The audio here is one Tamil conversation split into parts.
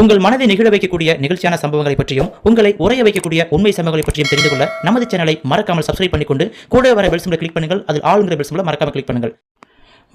உங்கள் மனதை நிகழ வைக்கக்கூடிய நிகழ்ச்சியான சம்பவங்களை பற்றியும் உங்களை உரைய வைக்கக்கூடிய உண்மை சம்பவங்களை பற்றியும் தெரிந்து கொள்ள நமது சேனலை மறக்காமல் சப்ஸ்கிரைப் பண்ணிக்கொண்டு கூட வர பெல் சிம்பிளை கிளிக் பண்ணுங்கள் அதில் ஆளுங்கிற பெல் சிம்பிளை மறக்காமல் கிளிக் பண்ணுங்கள்.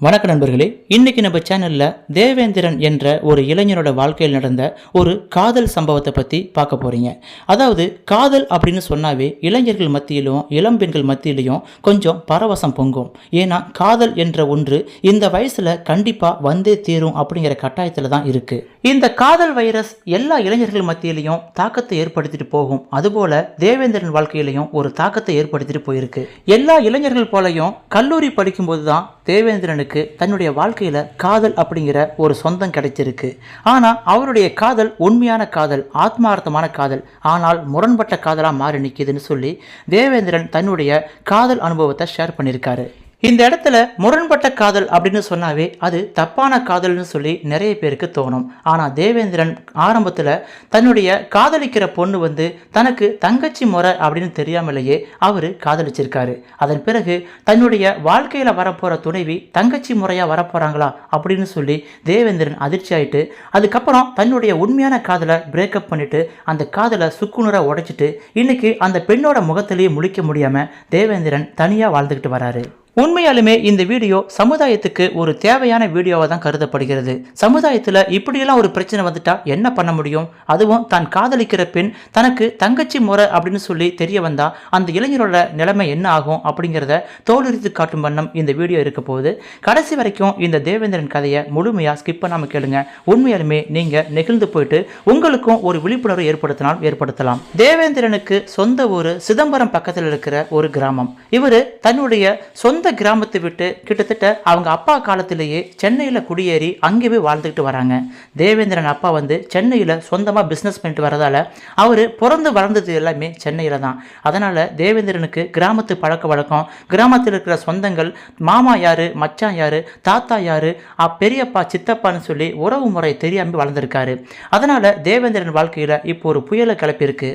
வணக்க நண்பர்களே இன்னைக்கு நம்ம சேனலில் தேவேந்திரன் என்ற ஒரு இளைஞனோட வாழ்க்கையில் நடந்த ஒரு காதல் சம்பவத்தை பற்றி பார்க்க போகிறீங்க அதாவது காதல் அப்படின்னு சொன்னாவே இளைஞர்கள் மத்தியிலும் இளம் பெண்கள் மத்தியிலையும் கொஞ்சம் பரவசம் பொங்கும். ஏன்னா காதல் என்ற ஒன்று இந்த வயசில் கண்டிப்பாக வந்தே தீரும் அப்படிங்கிற கட்டாயத்தில் தான் இருக்குது இந்த காதல் வைரஸ் எல்லா இளைஞர்கள் மத்தியிலையும் தாக்கத்தை ஏற்படுத்திட்டு போகும். அதுபோல தேவேந்திரன் வாழ்க்கையிலையும் ஒரு தாக்கத்தை ஏற்படுத்திட்டு போயிருக்கு. எல்லா இளைஞர்கள் போலையும் கல்லூரி படிக்கும்போது தான் தேவேந்திரனுக்கு தன்னுடைய வாழ்க்கையில காதல் அப்படிங்கிற ஒரு சொந்தம் கிடைச்சிருக்கு. ஆனா அவருடைய காதல் உண்மையான காதல் ஆத்மார்த்தமான காதல் ஆனால் முரண்பட்ட காதலா மாறி நிற்கிதுன்னு சொல்லி தேவேந்திரன் தன்னுடைய காதல் அனுபவத்தை ஷேர் பண்ணியிருக்காரு இந்த இடத்துல முரண்பட்ட காதல் அப்படின்னு சொன்னாவே அது தப்பான காதல்னு சொல்லி நிறைய பேருக்கு தோணும். ஆனால் தேவேந்திரன் ஆரம்பத்தில் தன்னுடைய காதலிக்கிற பொண்ணு வந்து தனக்கு தங்கச்சி முறை அப்படின்னு தெரியாமலேயே அவர் காதலிச்சிருக்காரு. அதன் பிறகு தன்னுடைய வாழ்க்கையில் வரப்போகிற துணைவி தங்கச்சி முறையாக வரப்போகிறாங்களா அப்படின்னு சொல்லி தேவேந்திரன் அதிர்ச்சி ஆயிட்டு அதுக்கப்புறம் தன்னுடைய உண்மையான காதலை பிரேக்கப் பண்ணிட்டு அந்த காதலை சுக்குநூறாக உடைச்சிட்டு இன்னைக்கு அந்த பெண்ணோட முகத்திலேயே முழிக்க முடியாமல் தேவேந்திரன் தனியாக வாழ்ந்துக்கிட்டு வராரு. உண்மையாலுமே இந்த வீடியோ சமுதாயத்துக்கு ஒரு தேவையான வீடியோவாக தான் கருதப்படுகிறது. சமுதாயத்தில் இப்படியெல்லாம் ஒரு பிரச்சனை வந்துட்டா என்ன பண்ண முடியும்? அதுவும் தான் காதலிக்கிற பெண் தனக்கு தங்கச்சி முறை அப்படின்னு சொல்லி தெரிய வந்தால் அந்த இளைஞரோட நிலைமை என்ன ஆகும் அப்படிங்கிறத தோலுரித்து காட்டும் வண்ணம் இந்த வீடியோ இருக்க போகுது. கடைசி வரைக்கும் இந்த தேவேந்திரன் கதையை முழுமையாக ஸ்கிப் பண்ணாமல் கேளுங்க. உண்மையாலுமே நீங்கள் நெகிழ்ந்து போயிட்டு உங்களுக்கும் ஒரு விழிப்புணர்வு ஏற்படுத்தினால் ஏற்படுத்தலாம். தேவேந்திரனுக்கு சொந்த ஊர் சிதம்பரம் பக்கத்தில் இருக்கிற ஒரு கிராமம். இவர் தன்னுடைய சொந்த கிராமத்தை விட்டு கிட்டத்தட்ட அவங்க அப்பா காலத்திலேயே சென்னையில் குடியேறி அங்கே போய் வாழ்ந்துக்கிட்டு வராங்க. தேவேந்திரன் அப்பா வந்து சென்னையில் சொந்தமாக பிஸ்னஸ் பண்ணிட்டு வரதால் அவர் பிறந்து வளர்ந்தது எல்லாமே சென்னையில் தான். அதனால் தேவேந்திரனுக்கு கிராமத்து பழக்க வழக்கம் கிராமத்தில் இருக்கிற சொந்தங்கள் மாமா யார் மச்சான் யார் தாத்தா யார் பெரியப்பா சித்தப்பான்னு சொல்லி உறவு முறை தெரியாமல் வளர்ந்துருக்காரு. அதனால் தேவேந்திரன் வாழ்க்கையில் இப்போ ஒரு புயலை கிளப்பியிருக்கு.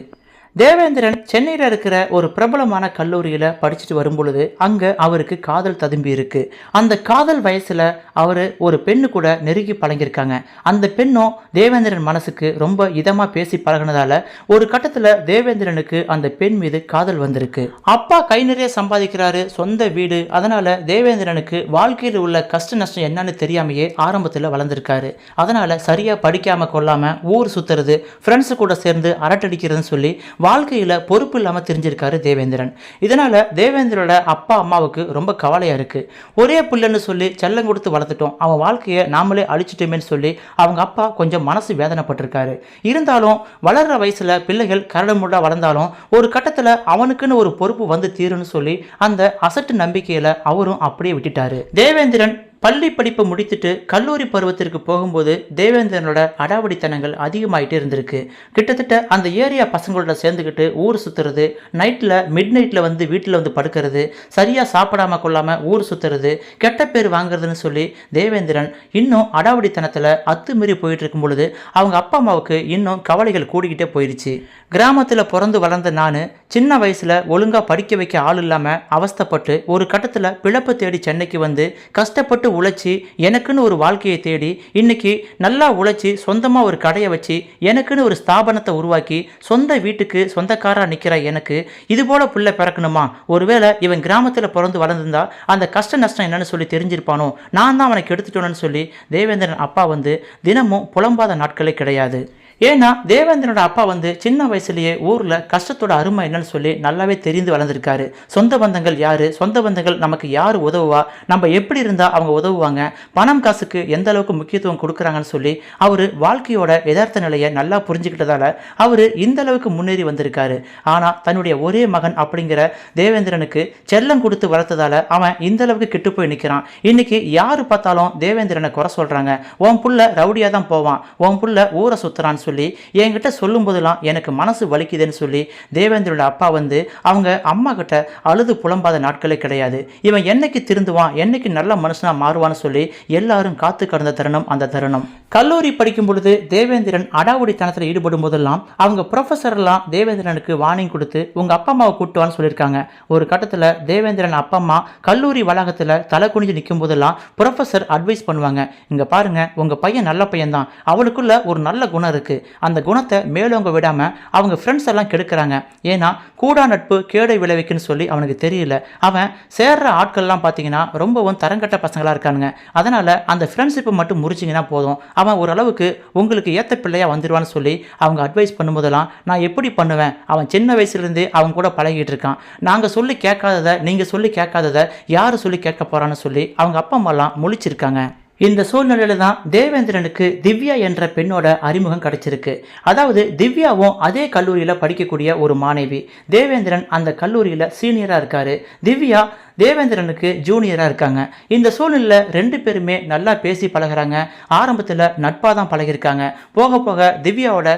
தேவேந்திரன் சென்னையில் இருக்கிற ஒரு பிரபலமான கல்லூரியில் படிச்சுட்டு வரும்பொழுது அங்கே அவருக்கு காதல் ததும்பி இருக்கு. அந்த காதல் வயசில் அவர் ஒரு பெண்ணு கூட நெருங்கி பழங்கியிருக்காங்க அந்த பெண்ணும் தேவேந்திரன் மனசுக்கு ரொம்ப இதமாக பேசி பழகினதால ஒரு கட்டத்தில் தேவேந்திரனுக்கு அந்த பெண் மீது காதல் வந்திருக்கு. அப்பா கை நிறைய சம்பாதிக்கிறாரு சொந்த வீடு அதனால தேவேந்திரனுக்கு வாழ்க்கையில் உள்ள கஷ்ட நஷ்டம் என்னன்னு தெரியாமையே ஆரம்பத்தில் வளர்ந்துருக்காரு. அதனால சரியாக படிக்காமல் கொள்ளாமல் ஊர் சுற்றுறது ஃப்ரெண்ட்ஸு கூட சேர்ந்து அரட்டடிக்கிறதுன்னு சொல்லி வாழ்க்கையில் பொறுப்பு இல்லாமல் தெரிஞ்சிருக்காரு தேவேந்திரன். இதனால் தேவேந்திரோட அப்பா அம்மாவுக்கு ரொம்ப கவலையாக இருக்குது ஒரே பிள்ளைன்னு சொல்லி செல்லம் கொடுத்து வளர்த்துட்டோம். அவன் வாழ்க்கையை நாமளே அழிச்சிட்டோமேன்னு சொல்லி அவங்க அப்பா கொஞ்சம் மனசு வேதனைப்பட்டிருக்காரு. இருந்தாலும் வளர்கிற வயசில் பிள்ளைகள் கரடுமுரடாக வளர்ந்தாலும் ஒரு கட்டத்தில் அவனுக்குன்னு ஒரு பொறுப்பு வந்து தீரும்னு சொல்லி அந்த அசட்டு நம்பிக்கையில் அவரும் அப்படியே விட்டுட்டாரு. தேவேந்திரன் பள்ளி படிப்பை முடித்துட்டு கல்லூரி பருவத்திற்கு போகும்போது தேவேந்திரனோட அடாவடித்தனங்கள் அதிகமாயிட்டே இருந்திருக்கு. கிட்டத்தட்ட அந்த ஏரியா பசங்களோட சேர்ந்துக்கிட்டு ஊர் சுற்றுறது நைட்டில் மிட் நைட்டில் வந்து வீட்டில் வந்து படுக்கிறது சரியாக சாப்பிடாம கொள்ளாமல் ஊர் சுற்றுறது கெட்ட பேர் வாங்குறதுன்னு சொல்லி தேவேந்திரன் இன்னும் அடாவடித்தனத்தில் அத்துமீறி போயிட்டு இருக்கும் பொழுது அவங்க அப்பா அம்மாவுக்கு இன்னும் கவலைகள் கூடிக்கிட்டே போயிடுச்சு கிராமத்தில் பிறந்து வளர்ந்த நான் சின்ன வயசில் ஒழுங்காக படிக்க வைக்க ஆள் இல்லாமல் அவஸ்தைப்பட்டு ஒரு கட்டத்தில் பிழப்பு தேடி சென்னைக்கு வந்து கஷ்டப்பட்டு உழைச்சி எனக்குன்னு ஒரு வாழ்க்கையை தேடி இன்னைக்கு நல்லா உழைச்சி சொந்தமாக ஒரு கடையை வச்சு எனக்குன்னு ஒரு ஸ்தாபனத்தை உருவாக்கி சொந்த வீட்டுக்கு சொந்தக்காராக நிற்கிற எனக்கு இது போல பிள்ளை பிறக்கணுமா? ஒருவேளை இவன் கிராமத்தில் பிறந்து வளர்ந்துருந்தா அந்த கஷ்ட நஷ்டம் என்னன்னு சொல்லி தெரிஞ்சிருப்பானோ? நான் தான் அவனை கெடுத்துட்டோன்னு சொல்லி தேவேந்திரன் அப்பா வந்து தினமும் புலம்பாத நாட்களே கிடையாது. ஏன்னா தேவேந்திரனோட அப்பா வந்து சின்ன வயசுலேயே ஊரில் கஷ்டத்தோட அருமை என்னன்னு சொல்லி நல்லாவே தெரிந்து வளர்ந்துருக்காரு. சொந்த பந்தங்கள் யார்? சொந்த பந்தங்கள் நமக்கு யார் உதவுவா? நம்ம எப்படி இருந்தால் அவங்க உதவுவாங்க? பணம் காசுக்கு எந்த அளவுக்கு முக்கியத்துவம் கொடுக்குறாங்கன்னு சொல்லி அவர் வாழ்க்கையோட யதார்த்த நிலையை நல்லா புரிஞ்சுக்கிட்டதால அவர் இந்த அளவுக்கு முன்னேறி வந்திருக்காரு. ஆனால் தன்னுடைய ஒரே மகன் அப்படிங்கிற தேவேந்திரனுக்கு செல்லம் கொடுத்து வளர்த்ததால அவன் இந்த அளவுக்கு கெட்டு போய் நிற்கிறான் இன்னைக்கு யார் பார்த்தாலும் தேவேந்திரனை குறை சொல்கிறாங்க உன் புள்ள ரவுடியாக தான் போவான். உன் புள்ள ஊரை சுற்றுறான்னு சொல்லி என்கிட்ட சொல்லும்போதெல்லாம் எனக்கு மனசு வலிக்குதுன்னு சொல்லி தேவேந்திரோட அப்பா வந்து அவங்க அம்மா கிட்ட அழுது புலம்பாத நாட்களே கிடையாது. இவன் என்னைக்கு திருந்துவான்? என்னைக்கு நல்ல மனுஷனா மாறுவான்னு சொல்லி எல்லாரும் காத்து கடந்த தருணம் அந்த தருணம். கல்லூரி படிக்கும் பொழுது தேவேந்திரன் அடாவடித்தனத்தில் ஈடுபடும் போதெல்லாம் அவங்க ப்ரொஃபஸரெல்லாம் தேவேந்திரனுக்கு வார்னிங் கொடுத்து உங்கள் அப்பா அம்மாவை கூட்டுவான்னு சொல்லியிருக்காங்க. ஒரு கட்டத்தில் தேவேந்திரன் அப்பா அம்மா கல்லூரி வளாகத்தில் தலை குனிஞ்சு நிற்கும் போதெல்லாம் ப்ரொஃபஸர் அட்வைஸ் பண்ணுவாங்க. இங்கே பாருங்கள் உங்கள் பையன் நல்ல பையன்தான். அவளுக்குள்ள ஒரு நல்ல குணம் இருக்கு. அந்த குணத்தை மேலோங்க விடாமல் அவங்க ஃப்ரெண்ட்ஸ் எல்லாம் கெடுக்கிறாங்க. ஏன்னா கூடா நட்பு கேடை விளைவிக்குன்னு சொல்லி அவனுக்கு தெரியல. அவன் சேர்ற ஆட்கள்லாம் பார்த்தீங்கன்னா ரொம்பவும் தரங்கட்ட பசங்களாக இருக்கானுங்க. அதனால் அந்த ஃப்ரெண்ட்ஷிப்பை மட்டும் முறிச்சிங்கன்னா போதும். அவன் ஓரளவுக்கு உங்களுக்கு ஏற்ற பிள்ளையாக வந்துடுவான்னு சொல்லி அவங்க அட்வைஸ் பண்ணும்போதெல்லாம் நான் எப்படி பண்ணுவேன்? அவன் சின்ன வயசுலேருந்தே அவன் கூட பழகிட்டு இருக்கான். நாங்கள் சொல்லி கேட்காததை நீங்கள் சொல்லி கேட்காததை யார் சொல்லி கேட்க போகிறான்னு சொல்லி அவங்க அப்பா அம்மாலாம் முழிச்சிருக்காங்க. இந்த சூழ்நிலையில தான் தேவேந்திரனுக்கு திவ்யா என்ற பெண்ணோட அறிமுகம் கிடைச்சிருக்கு. அதாவது திவ்யாவும் அதே கல்லூரியில் படிக்கக்கூடிய ஒரு மாணவி. தேவேந்திரன் அந்த கல்லூரியில் சீனியராக இருக்காரு. திவ்யா தேவேந்திரனுக்கு ஜூனியராக இருக்காங்க. இந்த சூழ்நிலையில் ரெண்டு பேருமே நல்லா பேசி பழகுறாங்க. ஆரம்பத்தில் நட்பாக தான் பழகிருக்காங்க போக போக திவ்யாவோட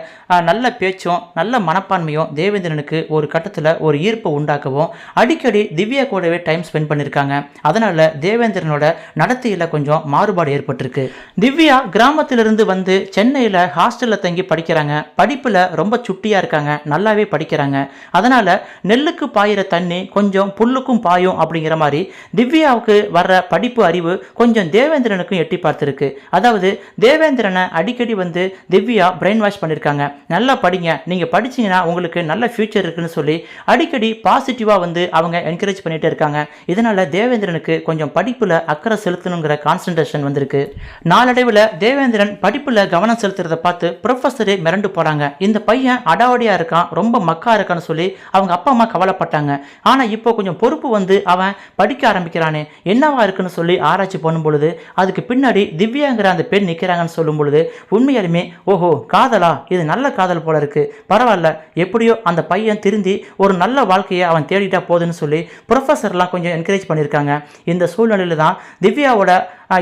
நல்ல பேச்சும் நல்ல மனப்பான்மையும் தேவேந்திரனுக்கு ஒரு கட்டத்தில் ஒரு ஈர்ப்பை உண்டாக்கவும் அடிக்கடி திவ்யா கூடவே டைம் ஸ்பெண்ட் பண்ணியிருக்காங்க. அதனால் தேவேந்திரனோட நடத்தையில் கொஞ்சம் மாறுபாடு ஏற்பட்டிருக்கு. திவ்யா கிராமத்திலிருந்து வந்து சென்னையில் ஹாஸ்டலில் தங்கி படிக்கிறாங்க. படிப்பில் ரொம்ப சுட்டியாக இருக்காங்க. நல்லாவே படிக்கிறாங்க. அதனால் நெல்லுக்கு பாயிற தண்ணி கொஞ்சம் புல்லுக்கும் பாயும் அப்படிங்கிற மாதிரி திவ்யாவுக்கு வர்ற படிப்பு அறிவு கொஞ்சம் தேவேந்திரனுக்கும் எட்டி பார்த்துருக்கு. அதாவது தேவேந்திரனை அடிக்கடி வந்து திவ்யா பிரெயின் வாஷ் பண்ணியிருக்காங்க நல்லா படிங்க. நீங்கள் படிச்சீங்கன்னா உங்களுக்கு நல்ல ஃபியூச்சர் இருக்குன்னு சொல்லி அடிக்கடி பாசிட்டிவாக வந்து அவங்க என்கரேஜ் பண்ணிட்டு இருக்காங்க. இதனால் தேவேந்திரனுக்கு கொஞ்சம் படிப்பில் அக்கறை செலுத்தணுங்கிற கான்சன்ட்ரேஷன் வந்திருக்கு. நாளடைவில் தேவேந்திரன் படிப்பில் கவனம் செலுத்துறத பார்த்து ப்ரொஃபஸரே மிரண்டு போகிறாங்க இந்த பையன் அடாவடியாக இருக்கான் ரொம்ப மக்கா இருக்கான்னு சொல்லி அவங்க அப்பா அம்மா கவலைப்பட்டாங்க. ஆனால் இப்போ கொஞ்சம் பொறுப்பு வந்து அவன் படிக்க ஆரம்பிக்கிறானே. என்னவா இருக்குன்னு சொல்லி ஆராய்ச்சி பண்ணும் பொழுது அதுக்கு பின்னாடி திவ்யாங்கிற அந்த பெண் நிற்கிறாங்கன்னு சொல்லும் பொழுது உண்மையாலுமே ஓஹோ காதலா? இது நல்ல காதல் போல இருக்கு. பரவாயில்ல எப்படியோ அந்த பையன் திருந்தி ஒரு நல்ல வாழ்க்கையை அவன் தேடிட்டா போதுன்னு சொல்லி ப்ரொஃபஸர்லாம் கொஞ்சம் என்கரேஜ் பண்ணியிருக்காங்க. இந்த சூழ்நிலையில தான் திவ்யாவோட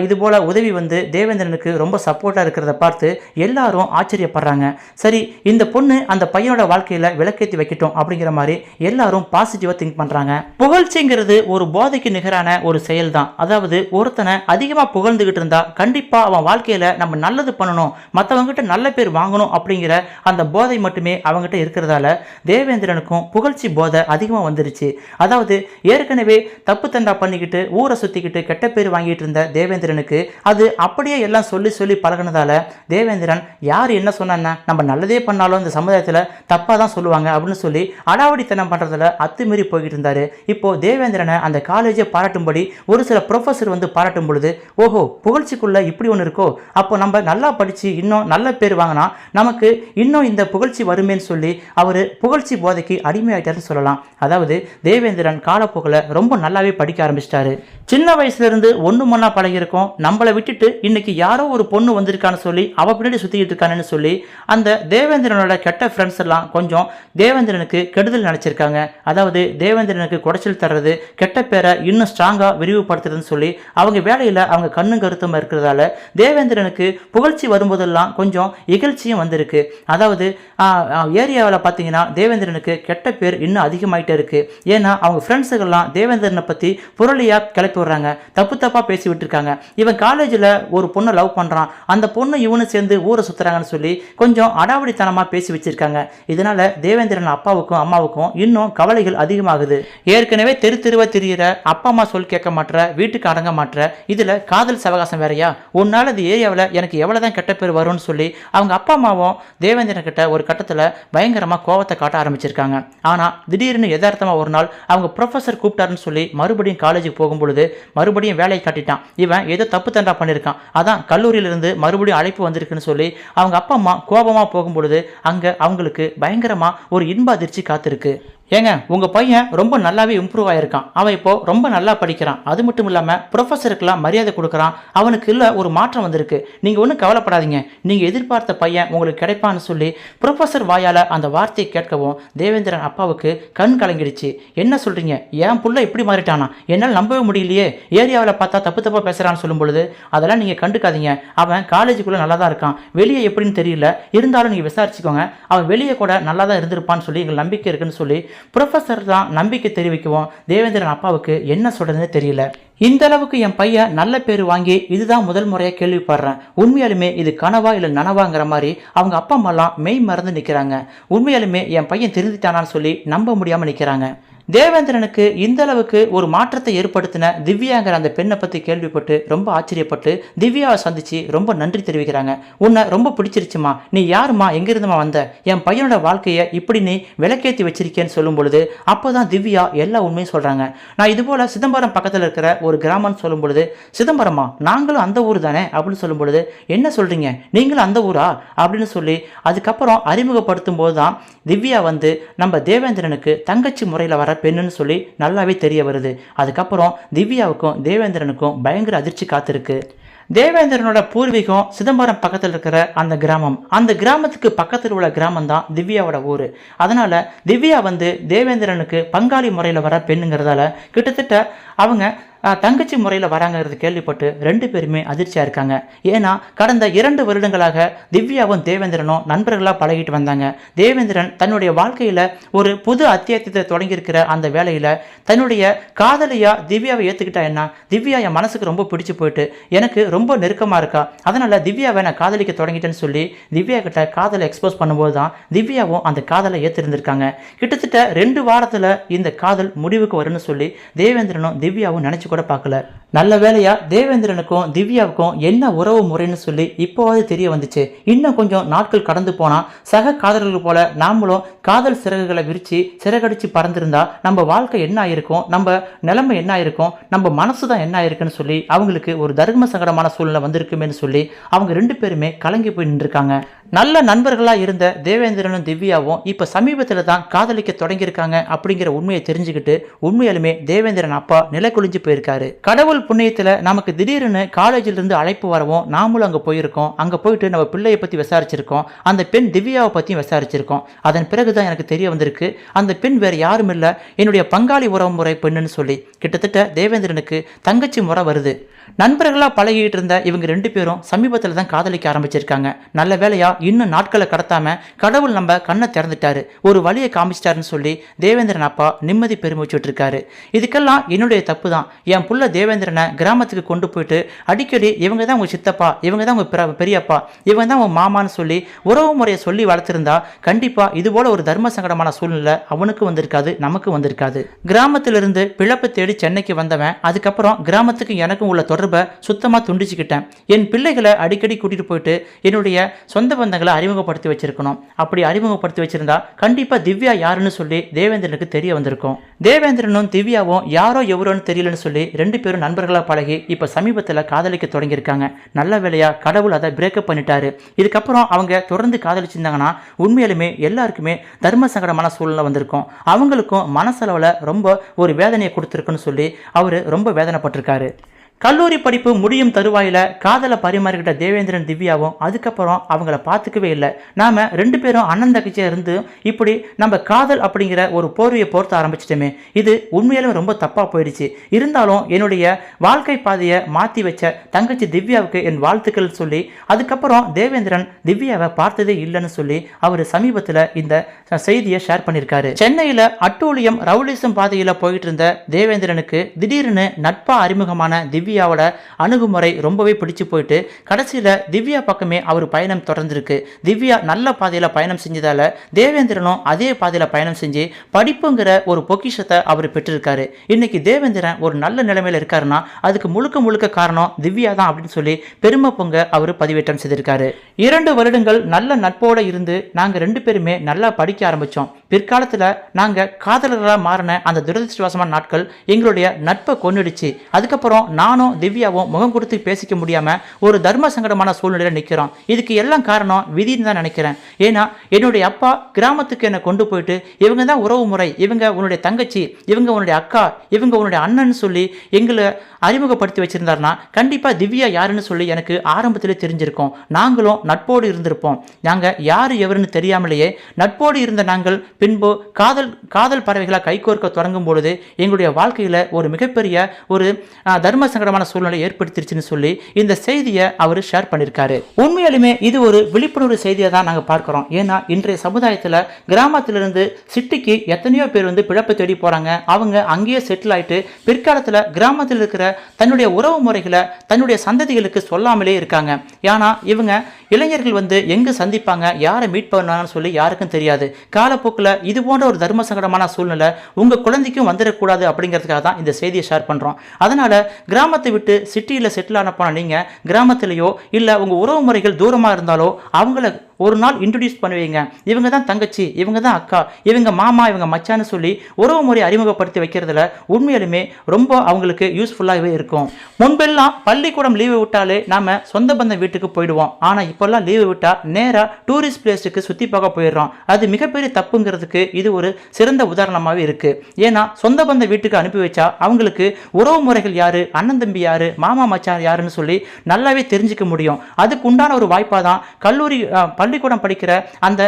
இதுபோல் இது உதவி வந்து தேவேந்திரனுக்கு ரொம்ப சப்போர்ட்டாக இருக்கிறத பார்த்து எல்லாரும் ஆச்சரியப்படுறாங்க. சரி இந்த பொண்ணு அந்த பையனோட வாழ்க்கையில் விளக்கேற்றி வைக்கட்டும் அப்படிங்கிற மாதிரி எல்லாரும் பாசிட்டிவாக திங்க் பண்ணுறாங்க புகழ்ச்சிங்கிறது ஒரு போதைக்கு நிகரான ஒரு செயல் தான் அதாவது ஒருத்தனை அதிகமாக புகழ்ந்துகிட்டு இருந்தா கண்டிப்பாக அவன் வாழ்க்கையில் நம்ம நல்லது பண்ணணும் மற்றவங்ககிட்ட நல்ல பேர் வாங்கணும் அப்படிங்கிற அந்த போதை மட்டுமே அவங்ககிட்ட இருக்கிறதால தேவேந்திரனுக்கும் புகழ்ச்சி போதை அதிகமாக வந்துருச்சு. அதாவது ஏற்கனவே தப்பு தண்டா பண்ணிக்கிட்டு ஊரை சுற்றிக்கிட்டு கெட்ட பேர் வாங்கிட்டு இருந்த தேவேந்திரனுக்கு அது அப்படியே எல்லாம் சொல்லி சொல்லி பழகுனதால தேவேந்திரன் யார் என்ன சொன்னா நம்ம நல்லதே பண்ணாலும் இந்த சமுதாயத்தில் தப்பாக தான் சொல்லுவாங்க அப்படின்னு சொல்லி அடாவடித்தனம் பண்ணுறதுல அத்துமீறி போய்கிட்டு இருந்தாரு. இப்போ தேவேந்திரனை அந்த காலேஜை பாராட்டும்படி ஒரு சில ப்ரொஃபஸர் வந்து பாராட்டும் பொழுது ஓஹோ புகழ்ச்சிக்குள்ள இப்படி ஒன்று இருக்கோ? அப்போ நம்ம நல்லா படித்து இன்னும் நல்ல பேர் வாங்கினா நமக்கு இன்னும் இந்த புகழ்ச்சி வருமேன்னு சொல்லி அவர் புகழ்ச்சி போதைக்கு அடிமையாயிட்டாருன்னு சொல்லலாம். அதாவது தேவேந்திரன் காலப்போக்கில் ரொம்ப நல்லாவே படிக்க ஆரம்பிச்சிட்டாரு. சின்ன வயசுல இருந்து ஒன்று மண்ணா இருக்கும். நம்மளை விட்டுட்டு இன்னைக்கு யாரோ ஒரு பொண்ணு வந்திருக்கான்னு சொல்லி அவ பின்னாடி சுற்றிக்கிட்டு இருக்கானு சொல்லி அந்த தேவேந்திரனோட கெட்ட ஃப்ரெண்ட்ஸ் எல்லாம் கொஞ்சம் தேவேந்திரனுக்கு கெடுதல் நினச்சிருக்காங்க. அதாவது தேவேந்திரனுக்கு குடைச்சல் தர்றது கெட்ட பேரை இன்னும் ஸ்ட்ராங்காக விரிவுபடுத்துறதுன்னு சொல்லி அவங்க வேலையில் அவங்க கண்ணும் கருத்துமா இருக்கிறதால தேவேந்திரனுக்கு புகழ்ச்சி வரும்போதெல்லாம் கொஞ்சம் இகழ்ச்சியும் வந்திருக்கு. அதாவது ஏரியாவில் பார்த்தீங்கன்னா தேவேந்திரனுக்கு கெட்ட பேர் இன்னும் அதிகமாயிட்டே இருக்கு. ஏன்னா அவங்க ஃப்ரெண்ட்ஸுகள்லாம் தேவேந்திரனை பற்றி புரளியாக கிளப்பி விடுறாங்க. தப்பு தப்பாக பேசி விட்டுருக்காங்க. இவன் காலேஜில் ஒரு பொண்ணை லவ் பண்ணுறான் அந்த பொண்ணு இவனு சேர்ந்து ஊரை சுற்றுறாங்கன்னு சொல்லி கொஞ்சம் அடாவடித்தனமாக பேசி வச்சிருக்காங்க. இதனால தேவேந்திரன் அப்பாவுக்கும் அம்மாவுக்கும் இன்னும் கவலைகள் அதிகமாகுது. ஏற்கனவே தெரு தெருவை திரியிற அப்பா அம்மா சொல் கேட்க மாட்டுற வீட்டுக்கு அடங்க மாட்டுற இதில் காதல் சவகாசம் வேறையா? உன்னால் இந்த ஏரியாவில் எனக்கு எவ்வளோ தான் கெட்ட பேர் வரும்னு சொல்லி அவங்க அப்பா அம்மாவும் தேவேந்திரன் கிட்ட ஒரு கட்டத்தில் பயங்கரமாக கோவத்தை காட்ட ஆரம்பிச்சிருக்காங்க. ஆனால் திடீர்னு யதார்த்தமாக ஒரு நாள் அவங்க ப்ரொஃபஸர் கூப்பிட்டாருன்னு சொல்லி மறுபடியும் காலேஜுக்கு போகும்பொழுது மறுபடியும் வேலையை காட்டிட்டான். இவன் ஏதோ தப்பு தண்டா பண்ணியிருக்கான் அதான் கல்லூரியிலிருந்து மறுபடியும் அழைப்பு வந்திருக்குன்னு சொல்லி அவங்க அப்பா அம்மா கோபமாக போகும்பொழுது அங்கே அவங்களுக்கு பயங்கரமாக ஒரு இன்ப அதிர்ச்சி காத்திருக்கு. ஏங்க உங்கள் பையன் ரொம்ப நல்லாவே இம்ப்ரூவ் ஆகிருக்கான் அவன் இப்போது ரொம்ப நல்லா படிக்கிறான். அது மட்டும் இல்லாமல் ப்ரொஃபஸருக்கெல்லாம் மரியாதை கொடுக்குறான். அவனுக்கு இல்லை ஒரு மாற்றம் வந்திருக்கு. நீங்கள் ஒன்றும் கவலைப்படாதீங்க. நீங்கள் எதிர்பார்த்த பையன் உங்களுக்கு கிடைப்பான்னு சொல்லி ப்ரொஃபஸர் வாயால் அந்த வார்த்தையை கேட்கவும் தேவேந்திரன் அப்பாவுக்கு கண் கலங்கிடுச்சு. என்ன சொல்கிறீங்க என் புள்ள இப்படி மாறிட்டானா? என்னால் நம்பவே முடியலையே. ஏரியாவில் பார்த்தா தப்பு தப்பாக பேசுகிறான்னு சொல்லும் பொழுது அதெல்லாம் நீங்கள் கண்டுக்காதீங்க. அவன் காலேஜுக்குள்ளே நல்லா தான் இருக்கான். வெளியே எப்படின்னு தெரியல. இருந்தாலும் நீங்கள் விசாரிச்சுக்கோங்க. அவன் வெளியே கூட நல்லா தான் இருந்திருப்பான்னு சொல்லி எங்கள் நம்பிக்கை இருக்குன்னு சொல்லி ப்ரொஃபஸர் தான் நம்பிக்கை தெரிவிக்கவும் தேவேந்திரன் அப்பாவுக்கு என்ன சொல்கிறதுன்னு தெரியல. இந்த அளவுக்கு என் பையன் நல்ல பேர் வாங்கி இதுதான் முதல் முறையாக கேள்விப்படுறேன். உண்மையாலுமே இது கனவா இல்லை நனவாங்கிற மாதிரி அவங்க அப்பா அம்மாலாம் மெய் மறந்து நிற்கிறாங்க உண்மையாலுமே என் பையன் திருந்திட்டானான்னு சொல்லி நம்ப முடியாமல் நிற்கிறாங்க தேவேந்திரனுக்கு இந்த அளவுக்கு ஒரு மாற்றத்தை ஏற்படுத்தின திவ்யாங்கிற அந்த பெண்ணை பற்றி கேள்விப்பட்டு ரொம்ப ஆச்சரியப்பட்டு திவ்யாவை சந்தித்து ரொம்ப நன்றி தெரிவிக்கிறாங்க. உன்னை ரொம்ப பிடிச்சிருச்சுமா. நீ யாருமா எங்கிருந்துமா வந்த? என் பையனோட வாழ்க்கையை இப்படி நீ விளக்கேற்றி வச்சிருக்கேன்னு சொல்லும் பொழுது அப்போ தான் திவ்யா எல்லா உண்மையும் சொல்கிறாங்க நான் இதுபோல் சிதம்பரம் பக்கத்தில் இருக்கிற ஒரு கிராமம்னு சொல்லும் பொழுது சிதம்பரமா நாங்களும் அந்த ஊர் தானே? அப்படின்னு சொல்லும் பொழுது என்ன சொல்கிறீங்க நீங்களும் அந்த ஊரா? அப்படின்னு சொல்லி அதுக்கப்புறம் அறிமுகப்படுத்தும் போது தான் திவ்யா வந்து நம்ம தேவேந்திரனுக்கு தங்கச்சி முறையில் வர பெண்ணுன்னு சொல்லி நல்லாவே தெரிய வருது. அதுக்கப்புறம் திவ்யாவுக்கும் தேவேந்திரனுக்கும் பயங்கர அதிர்ச்சி காத்திருக்கு. தேவேந்திரனோட பூர்வீகம் சிதம்பரம் பக்கத்தில் இருக்கிற அந்த கிராமம். அந்த கிராமத்துக்கு பக்கத்தில் உள்ள கிராமம் தான் திவ்யாவோட ஊர். அதனால் திவ்யா வந்து தேவேந்திரனுக்கு பங்காளி முறையில் வர பெண்ணுங்கிறதால கிட்டத்தட்ட அவங்க தங்கச்சி முறையில் வராங்கிறது கேள்விப்பட்டு ரெண்டு பேருமே அதிர்ச்சியாக இருக்காங்க. ஏன்னா கடந்த இரண்டு வருடங்களாக திவ்யாவும் தேவேந்திரனும் நண்பர்களாக பழகிட்டு வந்தாங்க. தேவேந்திரன் தன்னுடைய வாழ்க்கையில் ஒரு புது அத்தியாயத்தை தொடங்கியிருக்கிற அந்த வேலையில் தன்னுடைய காதலியாக திவ்யாவை ஏற்றுக்கிட்டா என்ன? திவ்யா என் மனசுக்கு ரொம்ப பிடிச்சு போயிட்டு எனக்கு ரொம்ப நெருக்கமாக இருக்கா? அதனால் திவ்யாவை நான் காதலிக்க தொடங்கிட்டேன்னு சொல்லி திவ்யா கிட்ட காதலை எக்ஸ்போஸ் பண்ணும்போது தான் திவ்யாவும் அந்த காதலை ஏற்றிருந்திருக்காங்க கிட்டத்தட்ட ரெண்டு வாரத்தில் இந்த காதல் முடிவுக்கு வரும்னு சொல்லி தேவேந்திரனும் திவ்யாவும் நினச்சி கூட பார்க்கல. நல்ல வேலையா தேவேந்திரனுக்கும் திவ்யாவுக்கும் என்ன உறவு முறைன்னு சொல்லி இப்போவாது தெரிய வந்துச்சு. இன்னும் கொஞ்சம் நாட்கள் கடந்து போனால் சக காதலர்கள் போல நாமளும் காதல் சிறகுகளை விரித்து சிறகடிச்சு பறந்திருந்தா நம்ம வாழ்க்கை என்ன ஆயிருக்கும்? நம்ம நிலைமை என்ன ஆயிருக்கும்? நம்ம மனசு தான் என்ன ஆயிருக்குன்னு சொல்லி அவங்களுக்கு ஒரு தர்ம சங்கடமான சூழ்நிலை வந்திருக்குமேனு சொல்லி அவங்க ரெண்டு பேருமே கலங்கி போய் நின்றுருக்காங்க. நல்ல நண்பர்களாக இருந்த தேவேந்திரனும் திவ்யாவும் இப்போ சமீபத்தில் தான் காதலிக்க தொடங்கியிருக்காங்க அப்படிங்கிற உண்மையை தெரிஞ்சுக்கிட்டு உண்மையாலுமே தேவேந்திரன் அப்பா நிலை குளிஞ்சு போயிருக்காரு. கடவுள் புண்ணியத்தில் நமக்கு திடீர்னு காலேஜில் இருந்து அழைப்பு வரவும் நாமளும் அங்கே போயிருக்கோம். அங்கே போயிட்டு நம்ம பிள்ளையை பற்றி விசாரிச்சிருக்கோம். அந்த பெண் திவ்யாவை பற்றியும் விசாரிச்சிருக்கோம். அதன் பிறகு தான் எனக்கு தெரிய வந்திருக்கு அந்த பெண் வேறு யாரும் இல்லை. என்னுடைய பங்காளி உறவு முறை பெண்ணுன்னு சொல்லி. கிட்டத்தட்ட தேவேந்திரனுக்கு தங்கச்சி முறை வருது. நண்பர்களாக பழகிட்டு இருந்த இவங்க ரெண்டு பேரும் சமீபத்தில் தான் காதலிக்க ஆரம்பிச்சிருக்காங்க. நல்ல வேலையா இன்னும் நாட்களை கடத்தாம கடவுள் நம்ம கண்ணை திறந்துட்டாரு. ஒரு வழியை காமிச்சிட்டாருன்னு சொல்லி தேவேந்திரன் அப்பா நிம்மதி பெருமிச்சுட்டு இருக்காரு. இதுக்கெல்லாம் என்னுடைய தப்பு தான் என் புள்ள தேவேந்திரனை கிராமத்துக்கு கொண்டு போயிட்டு அடிக்கடி இவங்க தான் உங்கள் சித்தப்பா இவங்க தான் உங்கள் பெரியப்பா இவங்க தான் உங்க மாமான்னு சொல்லி உறவு முறையை சொல்லி வளர்த்துருந்தா கண்டிப்பாக இதுபோல் ஒரு தர்ம சங்கடமான சூழ்நிலை அவனுக்கு வந்திருக்காது நமக்கு வந்திருக்காது. கிராமத்திலிருந்து பிழப்பு தேடி சென்னைக்கு வந்தவன் அதுக்கப்புறம் கிராமத்துக்கு எனக்கும் உள்ள தொடர்பை சுத்தமாக துண்டிச்சுக்கிட்டேன். என் பிள்ளைகளை அடிக்கடி கூட்டிட்டு போயிட்டு என்னுடைய சொந்த பந்தங்களை அறிமுகப்படுத்தி வச்சிருக்கணும். அப்படி அறிமுகப்படுத்தி வச்சிருந்தா கண்டிப்பாக திவ்யா யாருன்னு சொல்லி தேவேந்திரனுக்கு தெரிய வந்திருக்கும். தேவேந்திரனும் திவ்யாவும் யாரோ எவரோன்னு தெரியலன்னு சொல்லி ரெண்டு பேரும் நண்பர்களாக பழகி இப்போ சமீபத்தில் காதலிக்க தொடங்கியிருக்காங்க. நல்ல வேலையா கடவுள் அதை பிரேக்கப் பண்ணிட்டாரு. இதுக்கப்புறம் அவங்க தொடர்ந்து காதலிச்சிருந்தாங்கன்னா உண்மையிலுமே எல்லாருக்குமே தர்ம சங்கடமான சூழ்நிலை வந்திருக்கும். அவங்களுக்கும் மனசளவில் ரொம்ப ஒரு வேதனையை கொடுத்துருக்குன்னு சொல்லி அவர் ரொம்ப வேதனைப்பட்டிருக்காரு. கல்லூரி படிப்பு முடியும் தருவாயில் காதலை பரிமாறிக்கிட்ட தேவேந்திரன் திவ்யாவும் அதுக்கப்புறம் அவங்கள பார்த்துக்கவே இல்லை. நாம் ரெண்டு பேரும் அண்ணன் தங்கச்சியாக இருந்து இப்படி நம்ம காதல் அப்படிங்கிற ஒரு போர்வையை போர்த்த ஆரம்பிச்சிட்டோமே. இது உண்மையிலும் ரொம்ப தப்பாக போயிடுச்சு. இருந்தாலும் என்னுடைய வாழ்க்கை பாதையை மாற்றி வச்ச தங்கச்சி திவ்யாவுக்கு என் வாழ்த்துக்கள் சொல்லி அதுக்கப்புறம் தேவேந்திரன் திவ்யாவை பார்த்ததே இல்லைன்னு சொல்லி அவர் சமீபத்தில் இந்த செய்தியை ஷேர் பண்ணியிருக்காரு. சென்னையில் அட்டூழியம் ரவுலிசம் பாதையில் போயிட்டு இருந்த தேவேந்திரனுக்கு திடீர்னு நட்பா அறிமுகமான திவ்யா திவ்யாவோட அணுகுமுறை ரொம்பவே பிடிச்சு போயிட்டு கடைசியில் திவ்யா பக்கமே அவர் பயணம் தொடர்ந்துருக்கு. திவ்யா நல்ல பாதையில் பயணம் செஞ்சதால தேவேந்திரனும் அதே பாதையில் பயணம் செஞ்சு படிப்புங்கிற ஒரு பொக்கிஷத்தை அவர் பெற்றிருக்காரு. இன்னைக்கு தேவேந்திரன் ஒரு நல்ல நிலைமையில் இருக்காருன்னா அதுக்கு முழுக்க முழுக்க காரணம் திவ்யா தான் அப்படின்னு சொல்லி பெருமை பொங்க அவர் பதிவேற்றம் செய்திருக்காரு. இரண்டு வருடங்கள் நல்ல நட்போட இருந்து நாங்கள் ரெண்டு பேருமே நல்லா படிக்க ஆரம்பித்தோம் பிற்காலத்தில் நாங்கள் காதலர்களாக மாறின அந்த துரதிருஷ்டவசமான நாட்கள் எங்களுடைய நட்பை கொன்னுடுச்சு. அதுக்கப்புறம் நான் நானும் திவ்யாவும் முகம் கொடுத்து பேசிக்க முடியாமல் ஒரு தர்ம சங்கடமான சூழ்நிலையில் நிற்கிறோம் இதுக்கு எல்லாம் காரணம் விதின்னு தான் நினைக்கிறேன். ஏன்னா என்னுடைய அப்பா கிராமத்துக்கு என்னை கொண்டு போயிட்டு இவங்க தான் உறவு முறை இவங்க உன்னுடைய தங்கச்சி இவங்க உன்னுடைய அக்கா இவங்க உன்னுடைய அண்ணன் சொல்லி எங்களை அறிமுகப்படுத்தி வச்சிருந்தாருன்னா கண்டிப்பாக திவ்யா யாருன்னு சொல்லி எனக்கு ஆரம்பத்திலே தெரிஞ்சிருக்கோம். நாங்களும் நட்போடு இருந்திருப்போம். நாங்கள் யார் எவருன்னு தெரியாமலேயே நட்போடு இருந்த நாங்கள் பின்பு காதல் காதல் பறவைகளாக கைகோர்க்க தொடங்கும் பொழுது எங்களுடைய வாழ்க்கையில் ஒரு மிகப்பெரிய ஒரு தர்ம சங்கடம் சங்கடமான சூழ்நிலை ஏற்படுத்திருச்சுன்னு சொல்லி இந்த செய்தியை அவர் ஷேர் பண்ணியிருக்காரு உண்மையாலுமே இது ஒரு விழிப்புணர்வு செய்தியை தான் நாங்கள் பார்க்குறோம். ஏன்னா இன்றைய சமுதாயத்தில் கிராமத்திலிருந்து சிட்டிக்கு எத்தனையோ பேர் வந்து பிழப்பை தேடி போகிறாங்க அவங்க அங்கேயே செட்டில் ஆயிட்டு பிற்காலத்தில் கிராமத்தில் இருக்கிற தன்னுடைய உறவு முறைகளை தன்னுடைய சந்ததிகளுக்கு சொல்லாமலே இருக்காங்க. ஏன்னா இவங்க இளைஞர்கள் வந்து எங்கே சந்திப்பாங்க யாரை மீட் பண்ணாங்கன்னு சொல்லி யாருக்கும் தெரியாது. காலப்போக்கில் இது போன்ற ஒரு தர்ம சங்கடமான சூழ்நிலை உங்கள் குழந்தைக்கும் வந்துடக்கூடாது அப்படிங்கிறதுக்காக தான் இந்த செய்தியை ஷேர் பண்ணுறோம் அதனால் கிராமத்தை விட்டு சிட்டியில் செட்டில் ஆன போன நீங்கள் கிராமத்திலேயோ இல்லை உங்கள் உறவு முறைகள் தூரமாக இருந்தாலோ அவங்கள ஒரு நாள் இன்ட்ரடியூஸ் பண்ணுவீங்க. இவங்க தான் தங்கச்சி இவங்க தான் அக்கா இவங்க மாமா இவங்க மச்சான்னு சொல்லி உறவு முறை அறிமுகப்படுத்தி வைக்கிறதுல உண்மையிலுமே ரொம்ப அவங்களுக்கு யூஸ்ஃபுல்லாகவே இருக்கும். முன்பெல்லாம் பள்ளிக்கூடம் லீவு விட்டாலே நாம் சொந்த பந்த வீட்டுக்கு போயிடுவோம். ஆனால் இப்போல்லாம் லீவு விட்டால் நேராக டூரிஸ்ட் பிளேஸுக்கு சுற்றி பார்க்க போயிடுறோம். அது மிகப்பெரிய தப்புங்கிறதுக்கு இது ஒரு சிறந்த உதாரணமாகவே இருக்குது ஏன்னா சொந்த பந்த வீட்டுக்கு அனுப்பி வச்சா அவங்களுக்கு உறவு முறைகள் யார்? அண்ணன் தம்பி யாரு? மாமா மச்சான் யாருன்னு சொல்லி நல்லாவே தெரிஞ்சுக்க முடியும். அதுக்கு உண்டான ஒரு வாய்ப்பாக தான் கல்லூரி பள்ளிக்கூடம் படிக்கிற அந்த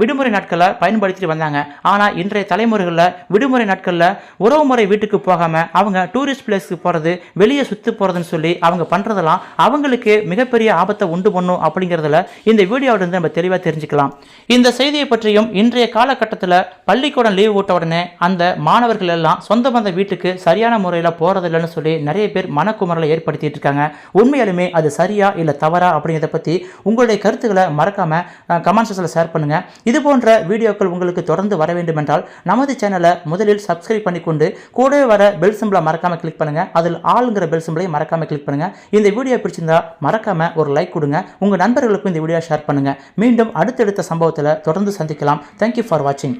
விடுமுறை நாட்களை பயன்படுத்திட்டு வந்தாங்க. ஆனால் இன்றைய தலைமுறைகளில் விடுமுறை நாட்களில் உறவுமுறை வீட்டுக்கு போகாமல் அவங்க டூரிஸ்ட் பிளேஸ்க்கு போகிறது வெளியே சுற்றி போகிறதுன்னு சொல்லி அவங்க பண்ணுறதெல்லாம் அவங்களுக்கு மிகப்பெரிய ஆபத்தை உண்டு பண்ணும் அப்படிங்கிறதுல இந்த வீடியோவிலிருந்து நம்ம தெளிவாக தெரிஞ்சுக்கலாம். இந்த செய்தியை பற்றியும் இன்றைய காலகட்டத்தில் பள்ளிக்கூடம் லீவு விட்ட உடனே அந்த மாணவர்கள் எல்லாம் சொந்த பந்த வீட்டுக்கு சரியான முறையில் போகிறதில்லைன்னு சொல்லி நிறைய பேர் மனக்குமரலை ஏற்படுத்திட்டு இருக்காங்க. உண்மையாலுமே அது சரியா இல்லை தவறா அப்படிங்கிறத பற்றி உங்களுடைய கருத்துக்களை மறக்காமல் கமெண்ட் செக்ஷனில் ஷேர் பண்ணுங்கள் இது போன்ற வீடியோக்கள் உங்களுக்கு தொடர்ந்து வர வேண்டும் என்றால் நமது சேனலை முதலில் சப்ஸ்கிரைப் பண்ணிக்கொண்டு கூடவே வர பெல் சிம்பிளை மறக்காமல் கிளிக் பண்ணுங்கள் அதில் ஆளுங்கிற பெல் சிம்பிளையும் மறக்காமல் கிளிக் பண்ணுங்கள் இந்த வீடியோ பிடிச்சிருந்தா மறக்காமல் ஒரு லைக் கொடுங்க. உங்கள் நண்பர்களுக்கும் இந்த வீடியோ ஷேர் பண்ணுங்கள் மீண்டும் அடுத்தடுத்த சம்பவத்தில் தொடர்ந்து சந்திக்கலாம். தேங்க்யூ ஃபார் வாட்சிங்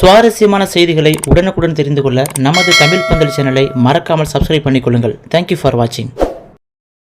சுவாரஸ்யமான செய்திகளை உடனுக்குடன் தெரிந்து கொள்ள நமது தமிழ் பந்தல் சேனலை மறக்காமல் சப்ஸ்கிரைப் பண்ணிக்கொள்ளுங்கள். தேங்க்யூ ஃபார் வாட்சிங்